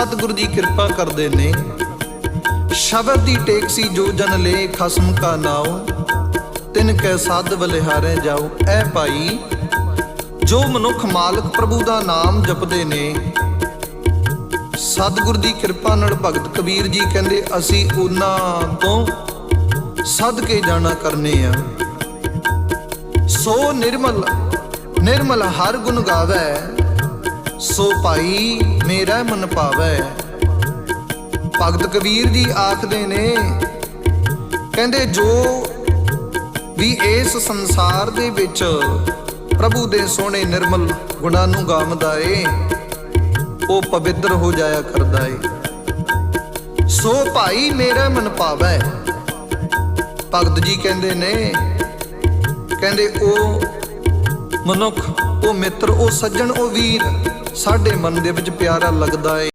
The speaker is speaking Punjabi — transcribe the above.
ਸਤਿਗੁਰੂ ਜੀ ਕਿਰਪਾ ਕਰਦੇ ਨੇ। ਸ਼ਬਦ ਦੀ ਟੇਕਸੀ ਜੋ ਜਨ ਲੈ, ਖਸਮ ਕਾ ਨਾਉ। ਤਿਨ ਕੈ ਸਾਧ ਬਲਿਹਾਰੇ ਜਾਓ ਐ ਭਾਈ, ਜੋ ਮਨੁੱਖ ਮਾਲਕ ਪ੍ਰਭੂ ਦਾ ਨਾਮ ਜਪਦੇ ਨੇ। ਸਤਿਗੁਰ ਦੀ ਕਿਰਪਾ ਨਾਲ ਭਗਤ ਕਬੀਰ ਜੀ ਕਹਿੰਦੇ, ਅਸੀਂ ਉਹਨਾਂ ਤੋਂ ਸਦਕੇ ਜਾਣਾ ਕਰਨੇ ਆ। ਸੋ ਨਿਰਮਲ ਨਿਰਮਲ ਹਰ ਗੁਣ ਗਾਵੇ। ਸੋ ਭਾਈ, ਮੇਰਾ ਮਨ ਪਾਵੇ ਭਗਤ ਕਬੀਰ ਜੀ ਆਖਦੇ ਨੇ, ਕਹਿੰਦੇ ਜੋ ਵੀ ਇਸ ਸੰਸਾਰ ਦੇ ਵਿੱਚ ਪ੍ਰਭੂ ਦੇ ਸੋਹਣੇ ਨਿਰਮਲ ਗੁਣਾਂ ਨੂੰ ਗਾਮਦਾ ਏ ਉਹ ਪਵਿੱਤਰ ਹੋ ਜਾਇਆ ਕਰਦਾ ਏ ਸੋ ਭਾਈ, ਮੇਰਾ ਮਨ ਪਾਵੇ ਭਗਤ ਜੀ ਕਹਿੰਦੇ ਨੇ, ਕਹਿੰਦੇ ਉਹ ਮਨੁੱਖ, ਉਹ ਮਿੱਤਰ, ਉਹ ਸੱਜਣ, ਉਹ ਵੀਰ ਸਾਡੇ ਮਨ ਦੇ ਵਿੱਚ ਪਿਆਰਾ ਲੱਗਦਾ ਏ।